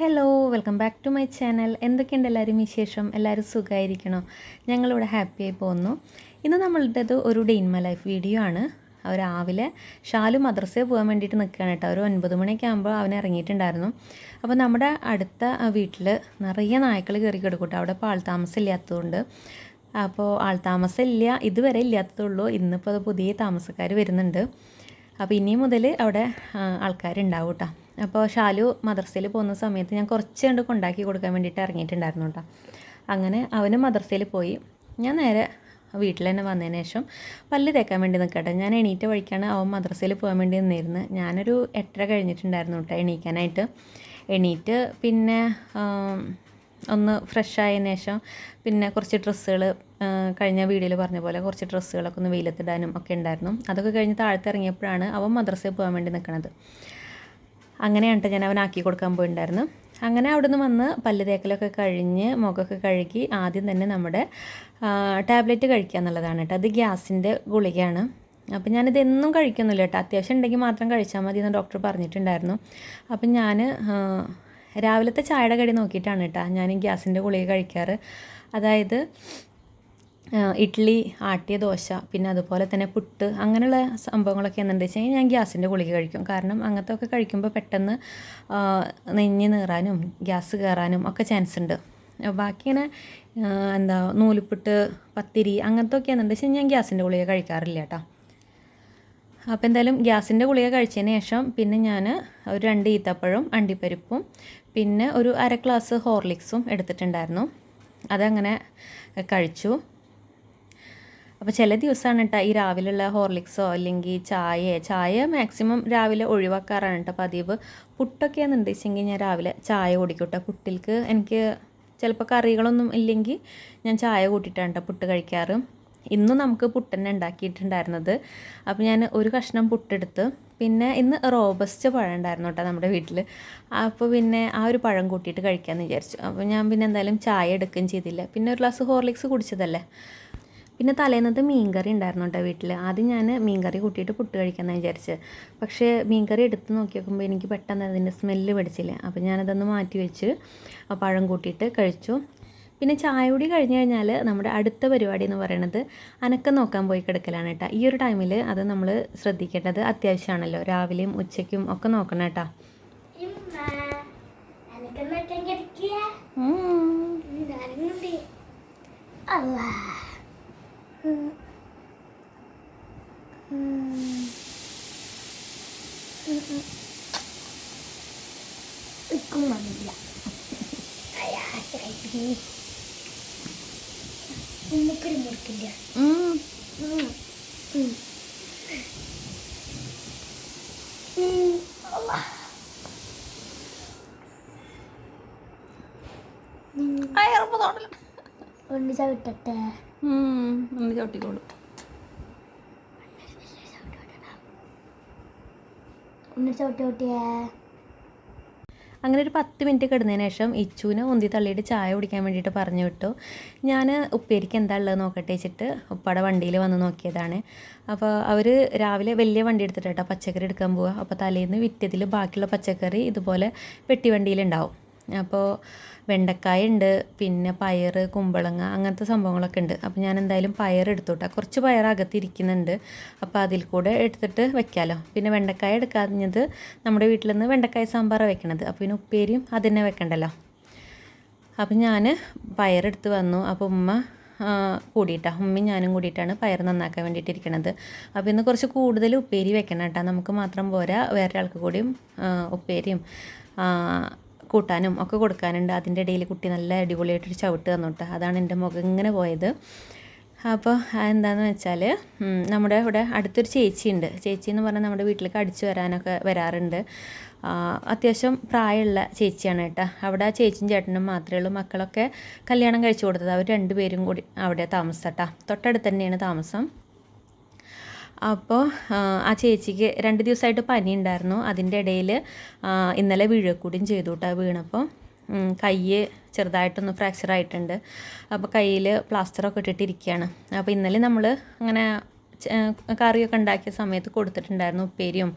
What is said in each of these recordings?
Hello welcome back to my channel എന്തൊക്കെയുണ്ട് എല്ലാവരും വിശേഷം? എല്ലാവരും സുഖമായിരിക്കണോ? ഞങ്ങളിവിടെ ഹാപ്പിയായി പോകുന്നു. ഇന്ന് നമ്മളുടേത് ഒരു day in my life video ആണ്. രാവിലെ ഷാലു മദ്രസയിൽ പോകാൻ വേണ്ടിയിട്ട് നിൽക്കുകയാണ് കേട്ടോ. ഒരു ഒൻപത് മണിയൊക്കെ ആകുമ്പോൾ അവൻ ഇറങ്ങിയിട്ടുണ്ടായിരുന്നു. അപ്പോൾ നമ്മുടെ അടുത്ത വീട്ടിൽ നിറയെ നായ്ക്കൾ കയറി കിടക്കൂട്ടോ. അവിടെ ഇപ്പോൾ ആൾതാമസം ഇല്ലാത്തതുകൊണ്ട് അപ്പോൾ ആൾതാമസം ഇല്ല ഇതുവരെ ഇല്ലാത്തതുള്ളൂ ഇന്നിപ്പോൾ പുതിയ താമസക്കാർ വരുന്നുണ്ട്. അപ്പോൾ ഇനി മുതൽ അവിടെ ആൾക്കാരുണ്ടാവും കേട്ടോ. അപ്പോൾ ഷാലു മദ്രസയിൽ പോകുന്ന സമയത്ത് ഞാൻ കുറച്ച് കണ്ട് കൊണ്ടാക്കി കൊടുക്കാൻ വേണ്ടിയിട്ട് ഇറങ്ങിയിട്ടുണ്ടായിരുന്നു കേട്ടോ. അങ്ങനെ അവന് മദ്രസയിൽ പോയി. ഞാൻ നേരെ വീട്ടിൽ തന്നെ വന്നതിന് ശേഷം പല്ല് തേക്കാൻ വേണ്ടി നിൽക്കട്ടെ ഞാൻ എണീറ്റ വഴിക്കാണ് അവൻ മദ്രസയിൽ പോകാൻ വേണ്ടി നിന്നിരുന്നത്. ഞാനൊരു എട്ടര കഴിഞ്ഞിട്ടുണ്ടായിരുന്നു കേട്ടോ എണീക്കാനായിട്ട്. എണീറ്റ് പിന്നെ ഒന്ന് ഫ്രഷ് ആയതിന് ശേഷം പിന്നെ കുറച്ച് ഡ്രസ്സുകൾ കഴിഞ്ഞ വീഡിയോയിൽ പറഞ്ഞ പോലെ കുറച്ച് ഡ്രസ്സുകളൊക്കെ ഒന്ന് വെയിലത്തിടാനും ഒക്കെ ഉണ്ടായിരുന്നു. അതൊക്കെ കഴിഞ്ഞ് താഴത്തിറങ്ങിയപ്പോഴാണ് അവൻ മദ്രസയിൽ പോകാൻ വേണ്ടി നിൽക്കുന്നത് അങ്ങനെയാണ് ഞാൻ അവൻ ആക്കി കൊടുക്കാൻ പോയിട്ടുണ്ടായിരുന്നു അങ്ങനെ അവിടുന്ന് വന്ന് പല്ല് തേക്കലൊക്കെ കഴിഞ്ഞ് മുഖമൊക്കെ കഴുകി ആദ്യം തന്നെ നമ്മുടെ ടാബ്ലറ്റ് കഴിക്കുക എന്നുള്ളതാണ് കേട്ടോ അത് ഗ്യാസിന്റെ ഗുളികയാണ്. അപ്പം ഞാനിത് എന്നും കഴിക്കുന്നില്ല കേട്ടോ അത്യാവശ്യം ഉണ്ടെങ്കിൽ മാത്രം കഴിച്ചാൽ മതി എന്ന് ഡോക്ടർ പറഞ്ഞിട്ടുണ്ടായിരുന്നു. അപ്പം ഞാൻ രാവിലത്തെ ചായയുടെ കടി നോക്കിയിട്ടാണ് കേട്ടോ ഞാൻ ഗ്യാസിന്റെ ഗുളിക കഴിക്കാറ്. അതായത് ഇഡ്ഡലി ആട്ടിയ ദോശ പിന്നെ അതുപോലെ തന്നെ പുട്ട് അങ്ങനെയുള്ള സംഭവങ്ങളൊക്കെ എന്താണെന്ന് വെച്ച് കഴിഞ്ഞാൽ ഞാൻ ഗ്യാസിന്റെ ഗുളിക കഴിക്കും. കാരണം അങ്ങനത്തെ ഒക്കെ കഴിക്കുമ്പോൾ പെട്ടെന്ന് നെഞ്ഞ് നീറാനും ഗ്യാസ് കയറാനും ഒക്കെ ചാൻസ് ഉണ്ട്. ബാക്കി ഇങ്ങനെ എന്താ നൂലിപ്പുട്ട് പത്തിരി അങ്ങനത്തെ ഒക്കെ എന്താണെന്ന് വെച്ച് കഴിഞ്ഞാൽ ഞാൻ ഗ്യാസിന്റെ ഗുളിക കഴിക്കാറില്ല കേട്ടോ. അപ്പോൾ എന്തായാലും ഗ്യാസിന്റെ ഗുളിക കഴിച്ചതിന് ശേഷം പിന്നെ ഞാൻ ഒരു രണ്ട് ഈത്തപ്പഴവും അണ്ടിപ്പരിപ്പും പിന്നെ ഒരു അര ഗ്ലാസ് ഹോർലിക്സും എടുത്തിട്ടുണ്ടായിരുന്നു. അതങ്ങനെ കഴിച്ചു. അപ്പോൾ ചില ദിവസമാണ് കേട്ടോ ഈ രാവിലെയുള്ള ഹോർലിക്സോ അല്ലെങ്കിൽ ചായ ചായ മാക്സിമം രാവിലെ ഒഴിവാക്കാറാണ് കേട്ടോ പതിവ്. പുട്ടൊക്കെയാണ് വെച്ചെങ്കിൽ ഞാൻ രാവിലെ ചായ കുടിക്കൂട്ടോ കേട്ടോ പുട്ടിൽക്ക് എനിക്ക് ചിലപ്പോൾ കറികളൊന്നും ഇല്ലെങ്കിൽ ഞാൻ ചായ കൂട്ടിയിട്ടാണ് കേട്ടോ പുട്ട് കഴിക്കാറ്. ഇന്നും നമുക്ക് പുട്ടന്നെ ഉണ്ടാക്കിയിട്ടുണ്ടായിരുന്നത്. അപ്പോൾ ഞാൻ ഒരു കഷ്ണം പുട്ടെടുത്ത് പിന്നെ ഇന്ന് റോബസ്റ്റ് പഴം ഉണ്ടായിരുന്നു കേട്ടോ നമ്മുടെ വീട്ടിൽ അപ്പോൾ പിന്നെ ആ ഒരു പഴം കൂട്ടിയിട്ട് കഴിക്കാമെന്ന് വിചാരിച്ചു. അപ്പോൾ ഞാൻ പിന്നെ എന്തായാലും ചായ എടുക്കുകയും ചെയ്തില്ല. പിന്നെ ഒരു ഗ്ലാസ് ഹോർലിക്സ് കുടിച്ചതല്ലേ? പിന്നെ തലേന്നത്തെ മീൻകറി ഉണ്ടായിരുന്നു കേട്ടോ വീട്ടിൽ ആദ്യം ഞാൻ മീൻകറി കൂട്ടിയിട്ട് പുട്ട് കഴിക്കാമെന്ന് വിചാരിച്ച്. പക്ഷേ മീൻകറി എടുത്ത് നോക്കി നോക്കുമ്പോൾ എനിക്ക് പെട്ടെന്ന് അതിന്റെ സ്മെല്ല് പിടിച്ചില്ല. അപ്പോൾ ഞാനതൊന്ന് മാറ്റി വെച്ച് പഴം കൂട്ടിയിട്ട് കഴിച്ചു. പിന്നെ ചായ കൂടി കഴിഞ്ഞ് കഴിഞ്ഞാൽ നമ്മുടെ അടുത്ത പരിപാടി എന്ന് പറയുന്നത് അനക്കം നോക്കാൻ പോയി കിടക്കലാണ് കേട്ടോ. ഈ ഒരു ടൈമിൽ അത് നമ്മൾ ശ്രദ്ധിക്കേണ്ടത് അത്യാവശ്യമാണല്ലോ. രാവിലെയും ഉച്ചയ്ക്കും ഒക്കെ നോക്കണം കേട്ടോ. അല്ലാ ഇക്കും വന്നില്ല ഉമ്മക്കൊരു മുറുക്കില്ല ഒന്ന് ചവിട്ടട്ടെ ചവിട്ടിക്കോളൂ. ഒന്ന് ചവിട്ടി ചവിട്ടിയേ അങ്ങനെ ഒരു പത്ത് മിനിറ്റ് കിടന്നതിന് ശേഷം ഇച്ചുവിനെ ഉന്തി തള്ളിയിട്ട് ചായ കുടിക്കാൻ വേണ്ടിയിട്ട് പറഞ്ഞു വിട്ടു. ഞാൻ ഉപ്പേരിക്ക് എന്താ ഉള്ളത് നോക്കട്ടെ വെച്ചിട്ട് ഉപ്പയുടെ വണ്ടിയിൽ വന്ന് നോക്കിയതാണ്. അപ്പോൾ അവർ രാവിലെ വലിയ വണ്ടി എടുത്തിട്ട് കേട്ടോ പച്ചക്കറി എടുക്കാൻ പോവുക. അപ്പോൾ തലേന്ന് വിറ്റതിൽ ബാക്കിയുള്ള പച്ചക്കറി ഇതുപോലെ പെട്ടിവണ്ടിയിലുണ്ടാവും അപ്പോൾ വെണ്ടക്കായ ഉണ്ട് പിന്നെ പയർ കുമ്പളങ്ങ അങ്ങനത്തെ സംഭവങ്ങളൊക്കെ ഉണ്ട്. അപ്പോൾ ഞാൻ എന്തായാലും പയർ എടുത്തോട്ടെ കുറച്ച് പയർ അകത്തിരിക്കുന്നുണ്ട് അപ്പോൾ അതിൽ കൂടെ എടുത്തിട്ട് വെക്കാമല്ലോ പിന്നെ വെണ്ടക്കായ എടുക്കാഞ്ഞത് നമ്മുടെ വീട്ടിൽ നിന്ന് വെണ്ടക്കായ സാമ്പാർ വെക്കണത്. അപ്പോൾ പിന്നെ ഉപ്പേരിയും അതിനെ വെക്കണ്ടല്ലോ. അപ്പം ഞാൻ പയറെടുത്ത് വന്നു. അപ്പോൾ ഉമ്മ കൂടിയിട്ടാണ് ഉമ്മയും ഞാനും കൂടിയിട്ടാണ് പയർ നന്നാക്കാൻ വേണ്ടിയിട്ട് വേണ്ടിയിട്ടിരിക്കണത് അപ്പോൾ ഇന്ന് കുറച്ച് കൂടുതൽ ഉപ്പേരി വെക്കണം കേട്ടോ. നമുക്ക് മാത്രം പോരാ. വേറൊരാൾക്ക് കൂടിയും ഉപ്പേരിയും കൂട്ടാനും ഒക്കെ കൊടുക്കാനുണ്ട്. അതിന്റെ ഇടയിൽ കുട്ടി നല്ല അടിപൊളിയായിട്ടൊരു ചവിട്ട് തന്നു കേട്ടോ അതാണ് എന്റെ മുഖം ഇങ്ങനെ പോയത്. അപ്പോൾ എന്താണെന്ന് വെച്ചാൽ നമ്മുടെ ഇവിടെ അടുത്തൊരു ചേച്ചിയുണ്ട്. ചേച്ചി എന്ന് പറഞ്ഞാൽ നമ്മുടെ വീട്ടിലേക്ക് അടിച്ചു വരാനൊക്കെ വരാറുണ്ട്. അത്യാവശ്യം പ്രായമുള്ള ചേച്ചിയാണ് കേട്ടോ. അവിടെ ചേച്ചിയും ചേട്ടനും മാത്രമേ ഉള്ളൂ. മക്കളൊക്കെ കല്യാണം കഴിച്ചു കൊടുത്തത്. അവർ രണ്ടുപേരും കൂടി അവിടെ താമസം കേട്ടോ തൊട്ടടുത്ത് തന്നെയാണ് താമസം. അപ്പോൾ ആ ചേച്ചിക്ക് രണ്ട് ദിവസമായിട്ട് പനി ഉണ്ടായിരുന്നു. അതിന്റെ ഇടയിൽ ഇന്നലെ വീഴക്കൂടിയും ചെയ്തു കേട്ടോ വീണപ്പോൾ കൈ ചെറുതായിട്ടൊന്ന് ഫ്രാക്ചർ ആയിട്ടുണ്ട് അപ്പോൾ കയ്യിൽ പ്ലാസ്റ്ററൊക്കെ ഇട്ടിട്ടിരിക്കുകയാണ് അപ്പോൾ ഇന്നലെ നമ്മൾ അങ്ങനെ കറിയൊക്കെ ഉണ്ടാക്കിയ സമയത്ത് കൊടുത്തിട്ടുണ്ടായിരുന്നു. ഉപ്പേരിയും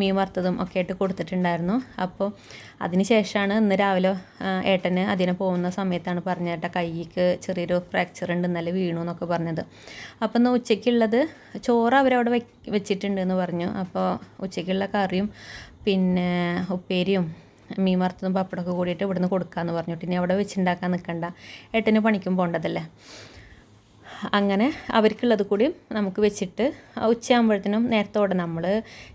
മീൻ വറുത്തതും ഒക്കെ ആയിട്ട് കൊടുത്തിട്ടുണ്ടായിരുന്നു. അപ്പോൾ അതിന് ശേഷമാണ് ഇന്ന് രാവിലെ ഏട്ടന് അതിനെ പോകുന്ന സമയത്താണ് പറഞ്ഞേട്ട കൈക്ക് ചെറിയൊരു ഫ്രാക്ചർ ഉണ്ട് ഇന്നലെ വീണു എന്നൊക്കെ പറഞ്ഞത്. അപ്പോൾ ഇന്ന് ഉച്ചയ്ക്കുള്ളത് ചോറ് അവരവിടെ വെച്ചിട്ടുണ്ട് എന്ന് പറഞ്ഞു. അപ്പോൾ ഉച്ചയ്ക്കുള്ള കറിയും പിന്നെ ഉപ്പേരിയും മീൻ വറുത്തതും പപ്പടമൊക്കെ കൂടിയിട്ട് ഇവിടുന്ന് കൊടുക്കാമെന്ന് പറഞ്ഞിട്ട് ഇനി അവിടെ വെച്ചുണ്ടാക്കാൻ നിൽക്കണ്ട. ഏട്ടന് പണിക്കും പോകേണ്ടതല്ലേ അങ്ങനെ അവർക്കുള്ളത് കൂടി നമുക്ക് വെച്ചിട്ട് ഉച്ചയാകുമ്പോഴത്തേനും നേരത്തോടെ നമ്മൾ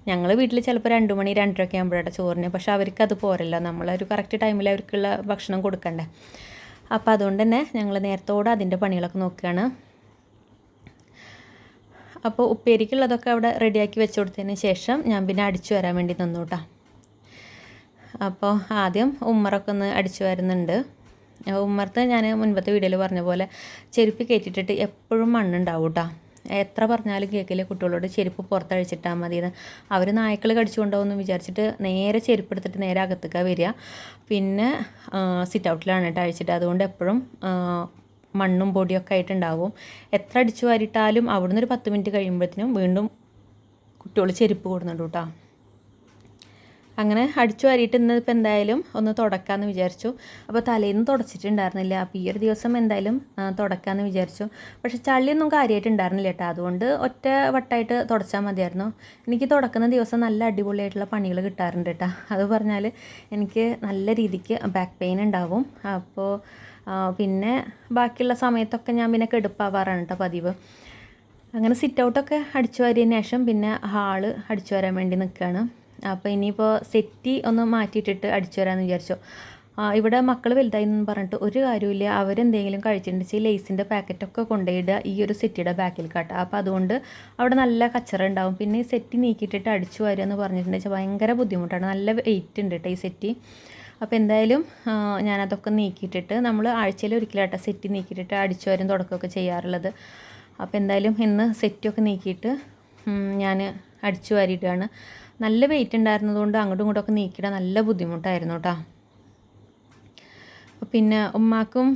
ഞങ്ങൾ വീട്ടിൽ ചിലപ്പോൾ രണ്ട് മണി രണ്ടരയൊക്കെ ആകുമ്പോഴാണ് ചോറിന്. പക്ഷേ അവർക്ക് അത് പോരല്ല. നമ്മൾ ഒരു കറക്റ്റ് ടൈമിൽ അവർക്കുള്ള ഭക്ഷണം കൊടുക്കണ്ടേ. അപ്പോൾ അതുകൊണ്ട് തന്നെ ഞങ്ങൾ നേരത്തോടെ അതിന്റെ പണികളൊക്കെ നോക്കുകയാണ്. അപ്പോൾ ഉപ്പേരിക്കുള്ളതൊക്കെ അവിടെ റെഡിയാക്കി വെച്ച് കൊടുത്തതിന് ശേഷം ഞാൻ പിന്നെ അടിച്ചു വരാൻ വേണ്ടി നിന്നു കേട്ടോ. അപ്പോൾ ആദ്യം ഉമ്മറൊക്കെ ഒന്ന് അടിച്ചു വരുന്നുണ്ട്. ഉമ്മറത്ത് ഞാൻ മുൻപത്തെ വീഡിയോയിൽ പറഞ്ഞ പോലെ ചെരുപ്പ് കയറ്റിട്ടിട്ട് എപ്പോഴും മണ്ണുണ്ടാവും കേട്ടോ എത്ര പറഞ്ഞാലും കേൾക്കില്ല കുട്ടികളോട് ചെരുപ്പ് പുറത്തഴിച്ചിട്ടാൽ മതി എന്ന് അവർ നായ്ക്കൾ കടിച്ചുകൊണ്ടാവുമെന്ന് വിചാരിച്ചിട്ട് നേരെ ചെരുപ്പ് എടുത്തിട്ട് നേരെ അകത്തേക്കാണ് വരിക. പിന്നെ സിറ്റ് ഔട്ടിലാണ് കേട്ടോ അഴിച്ചിട്ട്. അതുകൊണ്ട് എപ്പോഴും മണ്ണും പൊടിയൊക്കെ ആയിട്ടുണ്ടാവും. എത്ര അടിച്ചു വാരിട്ടാലും അവിടുന്ന് ഒരു പത്ത് മിനിറ്റ് കഴിയുമ്പോഴത്തേനും വീണ്ടും കുട്ടികൾ ചെരുപ്പ് കൊടുക്കുന്നുണ്ട് കേട്ടോ. അങ്ങനെ അടിച്ചു വാരിയിട്ട് ഇന്ന് ഇപ്പം എന്തായാലും ഒന്ന് തുടക്കാമെന്ന് വിചാരിച്ചു. അപ്പോൾ തലേന്ന് തുടച്ചിട്ടുണ്ടായിരുന്നില്ല. അപ്പോൾ ഈ ഒരു ദിവസം എന്തായാലും തുടക്കാമെന്ന് വിചാരിച്ചു. പക്ഷേ ചള്ളിയൊന്നും കാര്യമായിട്ട് ഉണ്ടായിരുന്നില്ല കേട്ടോ. അതുകൊണ്ട് ഒറ്റ വട്ടായിട്ട് തുടച്ചാൽ മതിയായിരുന്നു. എനിക്ക് തുടക്കുന്ന ദിവസം നല്ല അടിപൊളിയായിട്ടുള്ള പണികൾ കിട്ടാറുണ്ട് കേട്ടോ. അത് പറഞ്ഞാൽ എനിക്ക് നല്ല രീതിക്ക് ബാക്ക് പെയിൻ ഉണ്ടാവും. അപ്പോൾ പിന്നെ ബാക്കിയുള്ള സമയത്തൊക്കെ ഞാൻ പിന്നെ കെടുപ്പാവാറാണ് കേട്ടോ പതിവ്. അങ്ങനെ സിറ്റ് ഔട്ടൊക്കെ അടിച്ചു വാരിയതിന് ശേഷം പിന്നെ ഹാൾ അടിച്ചു വരാൻ വേണ്ടി നിൽക്കുകയാണ് അപ്പോൾ ഇനിയിപ്പോൾ സെറ്റി ഒന്ന് മാറ്റിയിട്ടിട്ട് അടിച്ചു വരാമെന്ന് വിചാരിച്ചു. ഇവിടെ മക്കൾ വലുതായി എന്ന് പറഞ്ഞിട്ട് ഒരു കാര്യമില്ല അവരെന്തെങ്കിലും കഴിച്ചിട്ടുണ്ടെങ്കിൽ ലേസിന്റെ പാക്കറ്റൊക്കെ കൊണ്ടുപോയിടുക ഈ ഒരു സെറ്റിയുടെ ബാക്കിൽ കാട്ടുക അപ്പോൾ അതുകൊണ്ട് അവിടെ നല്ല കച്ചറ ഉണ്ടാവും. പിന്നെ ഈ സെറ്റി നീക്കിയിട്ടിട്ട് അടിച്ചു വരിക എന്ന് പറഞ്ഞിട്ടുണ്ടെങ്കിൽ ഭയങ്കര ബുദ്ധിമുട്ടാണ്. നല്ല വെയിറ്റ് ഉണ്ട് കേട്ടോ ഈ സെറ്റി. അപ്പോൾ എന്തായാലും ഞാനതൊക്കെ നീക്കിയിട്ടിട്ട് നമ്മൾ ആഴ്ചയിൽ ഒരിക്കലാട്ടോ സെറ്റ് നീക്കിയിട്ടിട്ട് അടിച്ചു വരും തുടക്കമൊക്കെ ചെയ്യാറുള്ളത്. അപ്പോൾ എന്തായാലും ഇന്ന് സെറ്റൊക്കെ നീക്കിയിട്ട് ഞാൻ അടിച്ചു വാരിയിട്ടാണ് നല്ല വെയിറ്റ് ഉണ്ടായിരുന്നതുകൊണ്ട് അങ്ങോട്ടും ഇങ്ങോട്ടും ഒക്കെ നീക്കിയിടാൻ നല്ല ബുദ്ധിമുട്ടായിരുന്നു കേട്ടോ പിന്നെ ഉമ്മാക്കും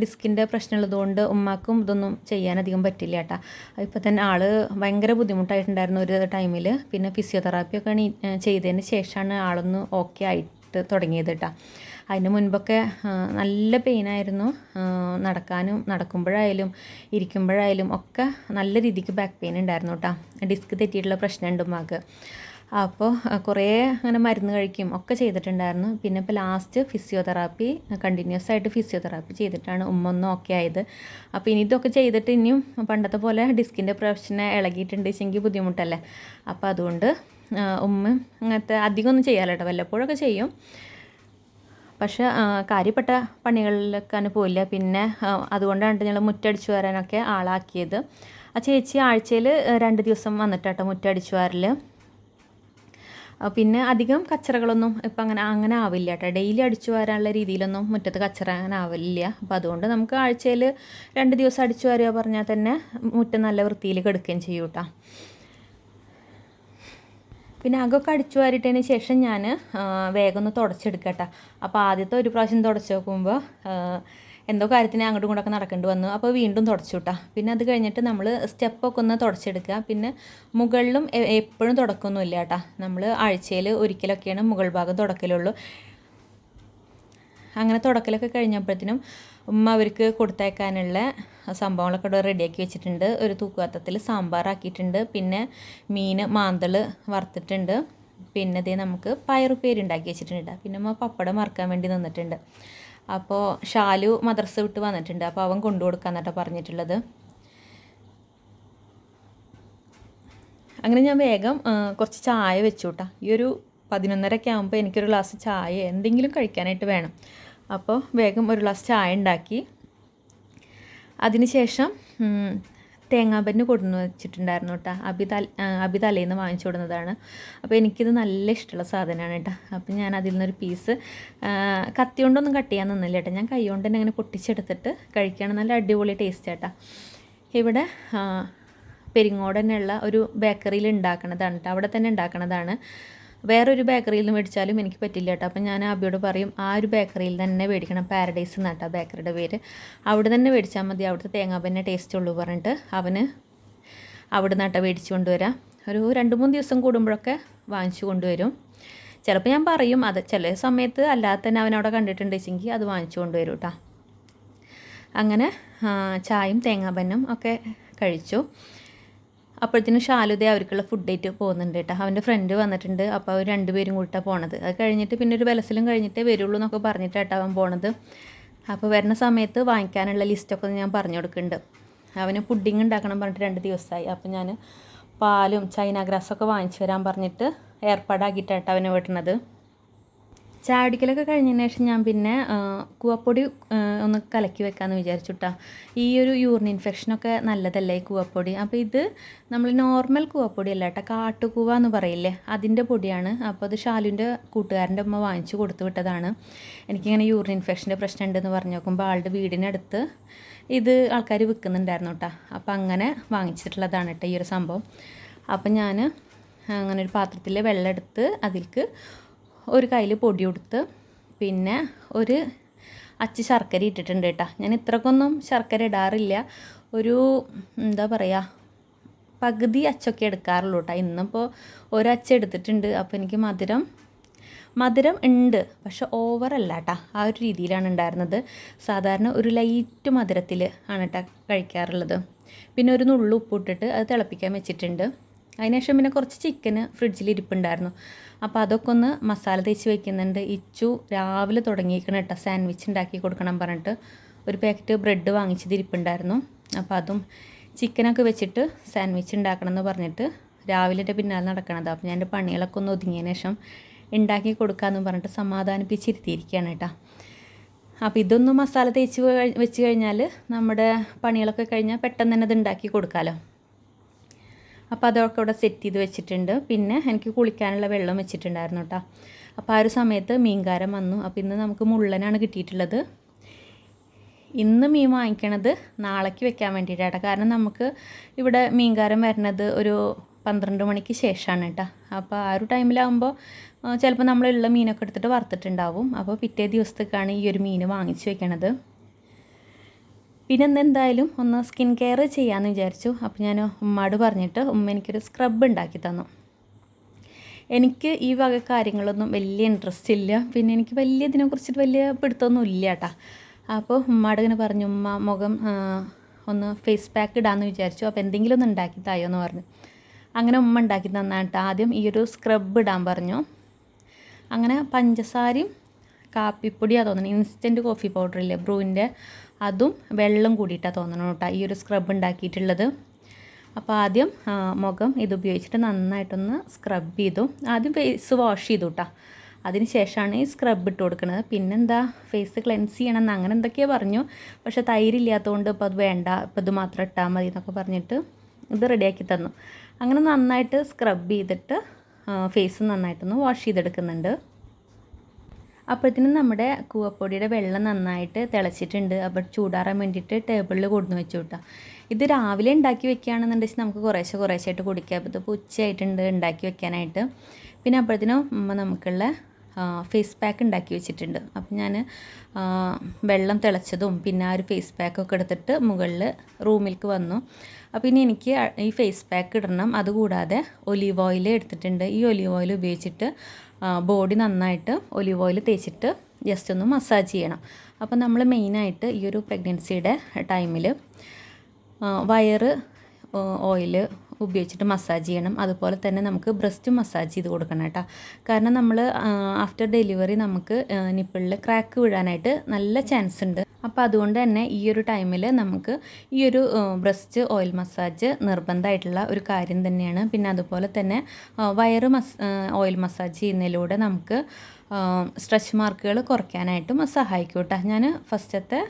ഡിസ്കിന്റെ പ്രശ്നമുള്ളതുകൊണ്ട് ഉമ്മാക്കും ഇതൊന്നും ചെയ്യാൻ അധികം പറ്റില്ല കേട്ടാ ഇപ്പോൾ തന്നെ ആൾ ഭയങ്കര ബുദ്ധിമുട്ടായിട്ടുണ്ടായിരുന്നു ഒരു ടൈമിൽ പിന്നെ ഫിസിയോതെറാപ്പിയൊക്കെ ഒക്കെ ഈ, ഏ, ചെയ്തതിന് ശേഷമാണ് ആളൊന്ന് ഓക്കെ ആയിട്ട് തുടങ്ങിയത് കേട്ടോ അതിന് മുൻപൊക്കെ നല്ല പെയിനായിരുന്നു നടക്കാനും നടക്കുമ്പോഴായാലും ഇരിക്കുമ്പോഴായാലും ഒക്കെ നല്ല രീതിക്ക് ബാക്ക് പെയിൻ ഉണ്ടായിരുന്നു കേട്ടോ ഡിസ്ക് തെറ്റിയിട്ടുള്ള പ്രശ്നമുണ്ട് ഉമ്മാക്ക്. അപ്പോൾ കുറേ അങ്ങനെ മരുന്ന് കഴിക്കും ഒക്കെ ചെയ്തിട്ടുണ്ടായിരുന്നു. പിന്നെ ഇപ്പോൾ ലാസ്റ്റ് ഫിസിയോതെറാപ്പി കണ്ടിന്യൂസ് ആയിട്ട് ഫിസിയോതെറാപ്പി ചെയ്തിട്ടാണ് ഉമ്മ ഒന്ന് ഓക്കെ ആയത്. അപ്പോൾ ഇനി ഇതൊക്കെ ചെയ്തിട്ട് ഇനിയും പണ്ടത്തെ പോലെ ഡിസ്കിന്റെ പ്രൊഫഷനെ ഇളകിയിട്ടുണ്ട് വെച്ചെങ്കിൽ ബുദ്ധിമുട്ടല്ലേ? അപ്പോൾ അതുകൊണ്ട് ഉമ്മ അങ്ങനത്തെ അധികമൊന്നും കേട്ടോ. വല്ലപ്പോഴൊക്കെ ചെയ്യും. പക്ഷെ കാര്യപ്പെട്ട പണികളിലൊക്കെ പോയില്ല. പിന്നെ അതുകൊണ്ടാണ് ഞങ്ങൾ മുറ്റടിച്ചു വരാനൊക്കെ ആളാക്കിയത്. ആ ചേച്ചി ആഴ്ചയിൽ രണ്ട് ദിവസം വന്നിട്ടാട്ടോ മുറ്റടിച്ചു വരൽ പിന്നെ അധികം കച്ചറകളൊന്നും ഇപ്പം അങ്ങനെ അങ്ങനെ ആവില്ല കേട്ടോ ഡെയിലി അടിച്ചു വരാനുള്ള രീതിയിലൊന്നും മുറ്റത്ത് കച്ചറ അങ്ങനെ ആവില്ല. അപ്പോൾ അതുകൊണ്ട് നമുക്ക് ആഴ്ചയിൽ രണ്ട് ദിവസം അടിച്ചു വരിക പറഞ്ഞാൽ തന്നെ മുറ്റം നല്ല വൃത്തിയിൽ കെടുക്കുകയും ചെയ്യും കേട്ടോ പിന്നെ അകൊക്കെ അടിച്ചു വാരിട്ടതിന് ശേഷം ഞാൻ വേഗം ഒന്ന് തുടച്ചെടുക്കട്ടെ അപ്പോൾ ആദ്യത്തെ ഒരു പ്രാവശ്യം തുടച്ച് നോക്കുമ്പോൾ എന്തോ കാര്യത്തിന് അങ്ങോട്ടും ഇങ്ങോട്ടൊക്കെ നടക്കേണ്ടി വന്നു. അപ്പോൾ വീണ്ടും തുടച്ചു കേട്ടോ പിന്നെ അത് കഴിഞ്ഞിട്ട് നമ്മൾ സ്റ്റെപ്പൊക്കെ ഒന്ന് തുടച്ചെടുക്കുക. പിന്നെ മുകളിലും എപ്പോഴും തുടക്കൊന്നുമില്ല കേട്ടാ നമ്മൾ ആഴ്ചയിൽ ഒരിക്കലൊക്കെയാണ് മുകൾ ഭാഗം തുടക്കലുള്ളൂ. അങ്ങനെ തുടക്കലൊക്കെ കഴിഞ്ഞപ്പോഴത്തേനും ഉമ്മ അവർക്ക് കൊടുത്തയക്കാനുള്ള സംഭവങ്ങളൊക്കെ ഇവിടെ റെഡിയാക്കി വെച്ചിട്ടുണ്ട്. ഒരു തൂക്കുപാത്രത്തിൽ സാമ്പാറാക്കിയിട്ടുണ്ട് പിന്നെ മീൻ മാന്തൾ വറുത്തിട്ടുണ്ട്. പിന്നെ ഇതേ നമുക്ക് പയറുപ്പേരി ഉണ്ടാക്കി വെച്ചിട്ടുണ്ട് പിന്നെ ഉമ്മ പപ്പടം മറക്കാൻ വേണ്ടി നിന്നിട്ടുണ്ട്. അപ്പോൾ ഷാലു മദ്രസ വിട്ട് വന്നിട്ടുണ്ട്. അപ്പോൾ അവൻ കൊണ്ടു കൊടുക്കാന്നിട്ടാണ് പറഞ്ഞിട്ടുള്ളത്. അങ്ങനെ ഞാൻ വേഗം കുറച്ച് ചായ വെച്ചു കേട്ടോ ഈ ഒരു പതിനൊന്നരയൊക്കെ ആകുമ്പോൾ എനിക്കൊരു ഗ്ലാസ് ചായ എന്തെങ്കിലും കഴിക്കാനായിട്ട് വേണം. അപ്പോൾ വേഗം ഒരു ഗ്ലാസ് ചായ ഉണ്ടാക്കി. അതിനുശേഷം തേങ്ങാപ്പന്ന് കൊടുന്ന് വെച്ചിട്ടുണ്ടായിരുന്നു കേട്ടോ അബി തല തലേന്ന് വാങ്ങിച്ചു കൊടുന്നതാണ്. അപ്പോൾ എനിക്കിത് നല്ല ഇഷ്ടമുള്ള സാധനമാണ് കേട്ടോ അപ്പോൾ ഞാൻ അതിൽ നിന്നൊരു പീസ് കത്തി കൊണ്ടൊന്നും കട്ട് ചെയ്യാൻ നിന്നില്ല കേട്ടോ ഞാൻ കൈ കൊണ്ട് തന്നെ അങ്ങനെ പൊട്ടിച്ചെടുത്തിട്ട് കഴിക്കുകയാണ്. നല്ല അടിപൊളി ടേസ്റ്റ് കേട്ടോ ഇവിടെ പെരിങ്ങോട് ഒരു ബേക്കറിയിൽ ഉണ്ടാക്കണതാണ് കേട്ടോ അവിടെ തന്നെ ഉണ്ടാക്കണതാണ്. വേറൊരു ബേക്കറിയിൽ നിന്ന് മേടിച്ചാലും എനിക്ക് പറ്റില്ല കേട്ടോ അപ്പം ഞാൻ അബിയോട് പറയും ആ ഒരു ബേക്കറിയിൽ തന്നെ മേടിക്കണം പാരഡൈസ് എന്നാട്ടോ ബേക്കറിയുടെ പേര്. അവിടെ തന്നെ മേടിച്ചാൽ മതി അവിടുത്തെ തേങ്ങാപ്പന്നെ ടേസ്റ്റ് ഉള്ളൂ പറഞ്ഞിട്ട് അവന് അവിടെ നിന്നാട്ടോ മേടിച്ചു കൊണ്ടുവരാം. ഒരു രണ്ട് മൂന്ന് ദിവസം കൂടുമ്പോഴൊക്കെ വാങ്ങിച്ചു കൊണ്ടുവരും. ചിലപ്പോൾ ഞാൻ പറയും അത് ചില സമയത്ത് അല്ലാതെ തന്നെ അവനവിടെ കണ്ടിട്ടുണ്ട് വെച്ചെങ്കിൽ അത് വാങ്ങിച്ചു കൊണ്ടുവരും കേട്ടോ അങ്ങനെ ചായയും തേങ്ങാപ്പന്നും ഒക്കെ കഴിച്ചു. അപ്പോഴത്തേനും ഷാലുദയ അവർക്കുള്ള ഫുഡ് ആയിട്ട് പോകുന്നുണ്ട് കേട്ടോ. അവന്റെ ഫ്രണ്ട് വന്നിട്ടുണ്ട്. അപ്പോൾ അവർ രണ്ടുപേരും കൂട്ടാണ് പോണത്. അത് കഴിഞ്ഞിട്ട് പിന്നെ ഒരു ബലസിലും കഴിഞ്ഞിട്ടേ വരുള്ളൂ എന്നൊക്കെ പറഞ്ഞിട്ടാണ് അവൻ പോണത്. അപ്പോൾ വരുന്ന സമയത്ത് വാങ്ങിക്കാനുള്ള ലിസ്റ്റൊക്കെ ഞാൻ പറഞ്ഞു കൊടുക്കുന്നുണ്ട്. അവന് പുഡിങ് ഉണ്ടാക്കണം പറഞ്ഞിട്ട് രണ്ട് ദിവസമായി. അപ്പോൾ ഞാൻ പാലും ചൈന ഗ്രാസൊക്കെ വാങ്ങിച്ചു വരാൻ പറഞ്ഞിട്ട് ഏർപ്പാടാക്കിയിട്ടാണ് അവനെ വെട്ടണത് ചാടിക്കലൊക്കെ കഴിഞ്ഞതിന് ശേഷം ഞാൻ പിന്നെ കൂവപ്പൊടി ഒന്ന് കലക്കി വെക്കാമെന്ന് വിചാരിച്ചുട്ടാ. ഈ ഒരു യൂറിൻ ഇൻഫെക്ഷനൊക്കെ നല്ലതല്ലേ ഈ കൂവപ്പൊടി? അപ്പോൾ ഇത് നമ്മൾ നോർമൽ കൂവപ്പൊടി അല്ല കേട്ടോ കാട്ടുകൂവ എന്ന് പറയില്ലേ? അതിന്റെ പൊടിയാണ്. അപ്പോൾ അത് ഷാലുവിന്റെ കൂട്ടുകാരന്റെ അമ്മ വാങ്ങിച്ചു കൊടുത്തു വിട്ടതാണ്. എനിക്കിങ്ങനെ യൂറിൻ ഇൻഫെക്ഷന്റെ പ്രശ്നം ഉണ്ടെന്ന് പറഞ്ഞു നോക്കുമ്പോൾ ആളുടെ വീടിനടുത്ത് ഇത് ആൾക്കാർ വിൽക്കുന്നുണ്ടായിരുന്നു കേട്ടോ. അപ്പോൾ അങ്ങനെ വാങ്ങിച്ചിട്ടുള്ളതാണ് കേട്ടോ ഈ ഒരു സംഭവം. അപ്പം ഞാൻ അങ്ങനെ ഒരു പാത്രത്തിൽ വെള്ളം എടുത്ത് അതിലേക്ക് ഒരു കയ്യിൽ പൊടി കൊടുത്ത് പിന്നെ ഒരു അച്ച് ശർക്കര ഇട്ടിട്ടുണ്ട് കേട്ടോ. ഞാൻ ഇത്രക്കൊന്നും ശർക്കര ഇടാറില്ല. ഒരു എന്താ പറയുക പകുതി അച്ചൊക്കെ എടുക്കാറുള്ളൂ കേട്ടോ. ഇന്നിപ്പോൾ ഒരച്ച് എടുത്തിട്ടുണ്ട്. അപ്പോൾ എനിക്ക് മധുരം മധുരം ഉണ്ട് പക്ഷെ ഓവറല്ല കേട്ടോ. ആ ഒരു രീതിയിലാണ് ഉണ്ടായിരുന്നത്. സാധാരണ ഒരു ലൈറ്റ് മധുരത്തിൽ ആണ് കേട്ടോ കഴിക്കാറുള്ളത്. പിന്നെ ഒരു നുള്ളു ഉപ്പിട്ടിട്ട് അത് തിളപ്പിക്കാൻ വെച്ചിട്ടുണ്ട്. അതിനുശേഷം പിന്നെ കുറച്ച് ചിക്കന് ഫ്രിഡ്ജിൽ ഇരിപ്പുണ്ടായിരുന്നു. അപ്പോൾ അതൊക്കെ ഒന്ന് മസാല തേച്ച് വെക്കുന്നുണ്ട്. ഇച്ചു രാവിലെ തുടങ്ങിയിരിക്കണം കേട്ടോ. സാൻഡ്വിച്ച് ഉണ്ടാക്കി കൊടുക്കണം പറഞ്ഞിട്ട്. ഒരു പാക്കറ്റ് ബ്രെഡ് വാങ്ങിച്ചത് ഇരിപ്പുണ്ടായിരുന്നു. അപ്പോൾ അതും ചിക്കനൊക്കെ വെച്ചിട്ട് സാൻഡ്വിച്ച് ഉണ്ടാക്കണം എന്ന് പറഞ്ഞിട്ട് രാവിലെ പിന്നാലെ നടക്കണത്. അപ്പോൾ ഞാൻ എന്റെ പണികളൊക്കെ ഒന്ന് ഒതുങ്ങിയതിന് ശേഷം ഉണ്ടാക്കി കൊടുക്കാമെന്ന് പറഞ്ഞിട്ട് സമാധാനിപ്പിച്ചിരുത്തിയിരിക്കുകയാണ് കേട്ടോ. അപ്പോൾ ഇതൊന്നും മസാല തേച്ച് വെച്ച് കഴിഞ്ഞാൽ നമ്മുടെ പണികളൊക്കെ കഴിഞ്ഞാൽ പെട്ടെന്ന് തന്നെ ഇത് ഉണ്ടാക്കി കൊടുക്കാമല്ലോ അപ്പോൾ അതൊക്കെ ഇവിടെ സെറ്റ് ചെയ്ത് വെച്ചിട്ടുണ്ട്. പിന്നെ എനിക്ക് കുളിക്കാനുള്ള വെള്ളം വെച്ചിട്ടുണ്ടായിരുന്നു കേട്ടോ അപ്പോൾ ആ ഒരു സമയത്ത് മീൻകാരം വന്നു. അപ്പോൾ ഇന്ന് നമുക്ക് മുള്ളനാണ് കിട്ടിയിട്ടുള്ളത്. ഇന്ന് മീൻ വാങ്ങിക്കണത് നാളേക്ക് വെക്കാൻ വേണ്ടിയിട്ടാണ് കാരണം നമുക്ക് ഇവിടെ മീൻകാരം വരുന്നത് ഒരു പന്ത്രണ്ട് മണിക്ക് ശേഷമാണ് കേട്ടോ അപ്പോൾ ആ ഒരു ടൈമിലാകുമ്പോൾ ചിലപ്പോൾ നമ്മളുള്ള മീനൊക്കെ എടുത്തിട്ട് വറുത്തിട്ടുണ്ടാവും. അപ്പോൾ പിറ്റേ ദിവസത്തേക്കാണ് ഈ ഒരു മീൻ വാങ്ങിച്ചു വെക്കണത്. പിന്നെ ഇന്ന് എന്തായാലും ഒന്ന് സ്കിൻ കെയർ ചെയ്യാമെന്ന് വിചാരിച്ചു. അപ്പോൾ ഞാൻ ഉമ്മാട് പറഞ്ഞിട്ട് ഉമ്മ എനിക്കൊരു സ്ക്രബ് ഉണ്ടാക്കി തന്നു. എനിക്ക് ഈ വക കാര്യങ്ങളൊന്നും വലിയ ഇൻട്രസ്റ്റ് ഇല്ല. പിന്നെ എനിക്ക് വലിയ ഇതിനെക്കുറിച്ചിട്ട് വലിയ പിടുത്തമൊന്നും ഇല്ല കേട്ടാ അപ്പോൾ ഉമ്മാട് ഇങ്ങനെ പറഞ്ഞു ഉമ്മ മുഖം ഒന്ന് ഫേസ് പാക്ക് ഇടാമെന്ന് വിചാരിച്ചു. അപ്പോൾ എന്തെങ്കിലും ഒന്ന് ഉണ്ടാക്കി തായോ എന്ന് പറഞ്ഞു. അങ്ങനെ ഉമ്മ ഉണ്ടാക്കി തന്നായിട്ട് ആദ്യം ഈ ഒരു സ്ക്രബ് ഇടാൻ പറഞ്ഞു. അങ്ങനെ പഞ്ചസാരയും കാപ്പിപ്പൊടിയാണ് തോന്നുന്നത് ഇൻസ്റ്റന്റ് കോഫി പൗഡർ ഇല്ലേ ബ്രൂവിന്റെ അതും വെള്ളം കൂടിയിട്ടാണ് തോന്നണം കേട്ടോ ഈ ഒരു സ്ക്രബ് ഉണ്ടാക്കിയിട്ടുള്ളത്. അപ്പോൾ ആദ്യം മുഖം ഇതുപയോഗിച്ചിട്ട് നന്നായിട്ടൊന്ന് സ്ക്രബ് ചെയ്തു. ആദ്യം ഫേസ് വാഷ് ചെയ്തു കേട്ടോ അതിന് ശേഷമാണ് ഈ സ്ക്രബ് ഇട്ട് കൊടുക്കുന്നത് പിന്നെന്താ ഫേസ് ക്ലെൻസ് ചെയ്യണം എന്ന് അങ്ങനെ എന്തൊക്കെയോ പറഞ്ഞു. പക്ഷേ തൈരില്ലാത്തതുകൊണ്ട് ഇപ്പോൾ അത് വേണ്ട ഇപ്പോൾ ഇത് മാത്രം ഇട്ടാൽ മതി എന്നൊക്കെ പറഞ്ഞിട്ട് ഇത് റെഡിയാക്കി തന്നു. അങ്ങനെ നന്നായിട്ട് സ്ക്രബ് ചെയ്തിട്ട് ഫേസ് നന്നായിട്ടൊന്ന് വാഷ് ചെയ്തെടുക്കുന്നുണ്ട്. അപ്പോഴത്തേനും നമ്മുടെ കൂവപ്പൊടിയുടെ വെള്ളം നന്നായിട്ട് തിളച്ചിട്ടുണ്ട്. അപ്പോൾ ചൂടാറാൻ വേണ്ടിയിട്ട് ടേബിളിൽ കൊടുന്ന് വെച്ചു കിട്ടാം ഇത് രാവിലെ ഉണ്ടാക്കി വെക്കുകയാണെന്നുണ്ടെങ്കിൽ നമുക്ക് കുറേശ്ശെ കുറേശ്ശായിട്ട് കുടിക്കാം. അപ്പോൾ ഇതിപ്പോൾ ഉച്ചയായിട്ടുണ്ട് ഉണ്ടാക്കി വെക്കാനായിട്ട്. പിന്നെ അപ്പോഴത്തേനും നമുക്കുള്ള ഫേസ് പാക്ക് ഉണ്ടാക്കി വെച്ചിട്ടുണ്ട്. അപ്പം ഞാൻ വെള്ളം തിളച്ചതും പിന്നെ ആ ഒരു ഫേസ് പാക്കൊക്കെ എടുത്തിട്ട് മുകളിൽ റൂമിലേക്ക് വന്നു. അപ്പോൾ ഇനി എനിക്ക് ഈ ഫേസ് പാക്ക് ഇടണം. അതുകൂടാതെ ഒലീവ് ഓയിൽ എടുത്തിട്ടുണ്ട്. ഈ ഒലീവ് ഓയിൽ ഉപയോഗിച്ചിട്ട് ബോഡി നന്നായിട്ട് ഒലിവ് ഓയിൽ തേച്ചിട്ട് ജസ്റ്റ് ഒന്ന് മസാജ് ചെയ്യണം. അപ്പം നമ്മൾ മെയിനായിട്ട് ഈ ഒരു പ്രഗ്നൻസിയുടെ ടൈമിൽ വയറ് ഓയിൽ ഉപയോഗിച്ചിട്ട് മസാജ് ചെയ്യണം. അതുപോലെ തന്നെ നമുക്ക് ബ്രസ്റ്റ് മസാജ് ചെയ്ത് കൊടുക്കണം കേട്ടോ. കാരണം നമ്മൾ ആഫ്റ്റർ ഡെലിവറി നമുക്ക് നിപ്പിളിൽ ക്രാക്ക് വീഴാനായിട്ട് നല്ല ചാൻസ് ഉണ്ട്. അപ്പോൾ അതുകൊണ്ട് തന്നെ ഈ ഒരു ടൈമിൽ നമുക്ക് ഈ ഒരു ബ്രസ്റ്റ് ഓയിൽ മസാജ് നിർബന്ധമായിട്ടുള്ള ഒരു കാര്യം തന്നെയാണ്. പിന്നെ അതുപോലെ തന്നെ വയറ് മസ് ഓയിൽ മസാജ് ചെയ്യുന്നതിലൂടെ നമുക്ക് സ്ട്രെച്ച് മാർക്കുകൾ കുറയ്ക്കാനായിട്ടും സഹായിക്കും കേട്ടോ ഞാൻ ഫസ്റ്റത്തെ